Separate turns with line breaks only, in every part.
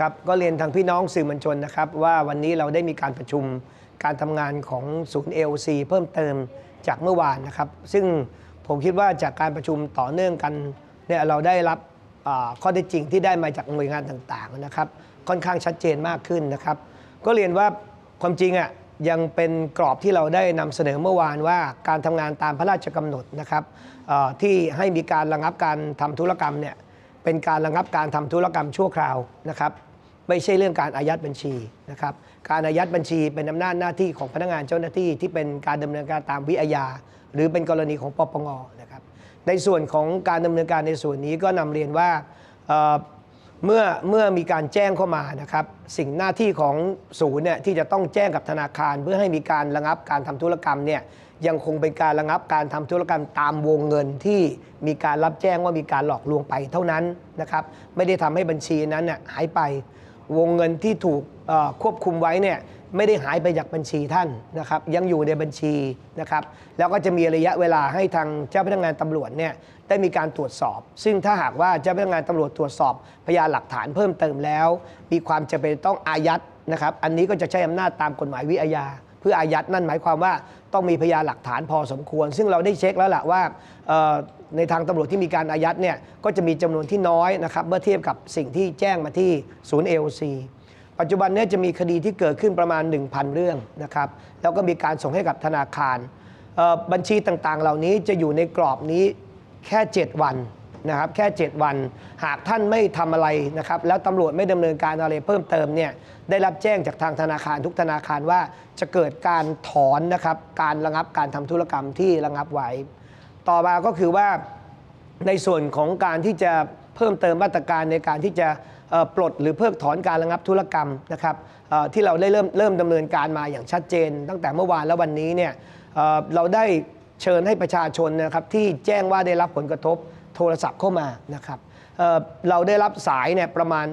ครับก็เรียนทางพี่น้องสื่อมวลชนนะครับ ว่าวันนี้เราได้มีการประชุมการทำงานของศูนย์ AOC เพิ่มเติมจากเมื่อวานนะครับ ซึ่งผมคิดว่าจากการประชุมต่อเนื่องกันเนี่ยเราได้รับข้อเท็จจริงที่ได้มาจากหน่วยงานต่างๆนะครับ ค่อนข้างชัดเจนมากขึ้นนะครับ ก็เรียนว่าความจริงอะยังเป็นกรอบที่เราได้นำเสนอเมื่อวานว่าการทำงานตามพระราชกำหนดนะครับที่ให้มีการระงับการทำธุรกรรมเนี่ย เป็นการระงับการทำธุรกรรมชั่วคราวนะครับไม่ใช่เรื่องการอายัดบัญชีนะครับการอายัดบัญชีเป็นอำนาจหน้าที่ของพนักงานเจ้าหน้าที่ที่เป็นการดำเนินการตามวิอาญาหรือเป็นกรณีของปปงนะครับในส่วนของการดำเนินการในส่วนนี้ก็นำเรียนว่า เมื่อเมื่อมีการแจ้งเข้ามานะครับ สิ่งหน้าที่ของศูนย์เนี่ยที่จะต้องแจ้งกับธนาคาร เพื่อให้มีการระงับการทำธุรกรรมเนี่ยยังคงเป็นการระงับการทำธุรกรรมตามวงเงินที่มีการรับแจ้งว่ามีการหลอกลวงไปเท่านั้นนะครับ ไม่ได้ทำให้บัญชีนั้นเนี่ยหายไป วงเงินที่ถูกควบคุมไว้เนี่ยไม่ได้หายไปจากบัญชีท่านนะครับ ยังอยู่ในบัญชีนะครับ แล้วก็จะมีระยะเวลาให้ทางเจ้าพนักงานตำรวจเนี่ยได้มีการตรวจสอบ ซึ่งถ้าหากว่าเจ้าพนักงานตำรวจตรวจสอบพยานหลักฐานเพิ่มเติมแล้ว มีความจำเป็นต้องอายัดนะครับ อันนี้ก็จะใช้อำนาจตามกฎหมายวิอาญา เพื่ออายัดนั่นหมายความว่าต้องมีพยานหลักฐานพอสมควร ซึ่งเราได้เช็คแล้วล่ะว่าในทางตำรวจที่มีการอายัดเนี่ยก็จะมีจำนวนที่น้อยนะครับเมื่อเทียบกับสิ่งที่แจ้งมาที่ศูนย์ AOC ปัจจุบันนี้จะมีคดีที่เกิดขึ้นประมาณ 1,000 เรื่องนะครับแล้วก็มีการส่งให้กับธนาคารบัญชีต่างๆ เหล่านี้จะอยู่ในกรอบนี้แค่ 7 วัน นะครับแค่ 7 วัน หากท่านไม่ทำอะไรนะครับแล้วตำรวจไม่ดำเนินการอะไรเพิ่มเติมเนี่ยได้รับแจ้งจากทางธนาคารทุกธนาคารว่าจะเกิดการถอนนะครับการระงับการทำธุรกรรมที่ระงับไว้ ต่อมาก็คือว่าในส่วนของการที่จะเพิ่มเติมมาตรการในการที่จะปลดหรือเพิกถอนการระงับธุรกรรมนะครับที่เราได้เริ่มเริ่มดำเนินการมาอย่างชัดเจน ตั้งแต่เมื่อวานและวันนี้เนี่ยเราได้เชิญให้ประชาชนนะครับที่แจ้งว่าได้รับผลกระทบ โทรศัพท์เข้ามานะครับเเราได้รับสายเนี่ยประมาณ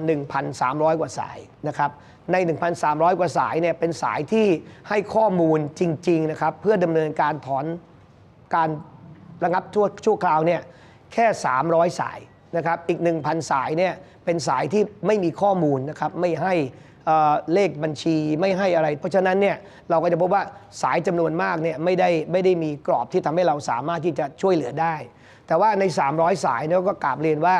1,300 กว่าสายนะครับใน 1,300 กว่าสายเนี่ยเป็นสายที่ให้ข้อมูลจริงๆนะครับเพื่อดำเนินการถอนการระงับชั่วชั่วคราวเนี่ยแค่ 300 สายนะครับอีก 1,000 สายเนี่ยเป็นสายที่ไม่มีข้อมูลนะครับไม่ให้ เเลขบัญชีไม่ให้อะไร เพราะฉะนั้นเนี่ยเราก็จะพบว่าสายจำนวนมากเนี่ยไม่ได้ไม่ได้มีกรอบที่ทำให้เราสามารถที่จะช่วยเหลือได้ แต่ว่าใน 300 สายเนี่ยก็กราบเรียนว่า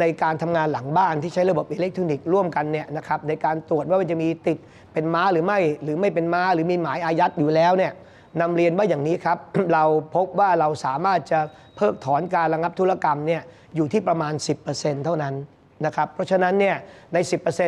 ในการทำงานหลังบ้านที่ใช้ระบบอิเล็กทรอนิกส์ร่วมกันเนี่ยนะครับในการตรวจว่ามันจะมีติดเป็นม้าหรือไม่ หรือไม่เป็นม้าหรือมีหมายอายัดอยู่แล้วเนี่ยนำเรียนว่าอย่างนี้ครับ เราพบว่าเราสามารถจะเพิกถอนการระงับธุรกรรมเนี่ยอยู่ที่ประมาณ 10%เท่านั้นนะครับเพราะฉะนั้นเนี่ยใน 10%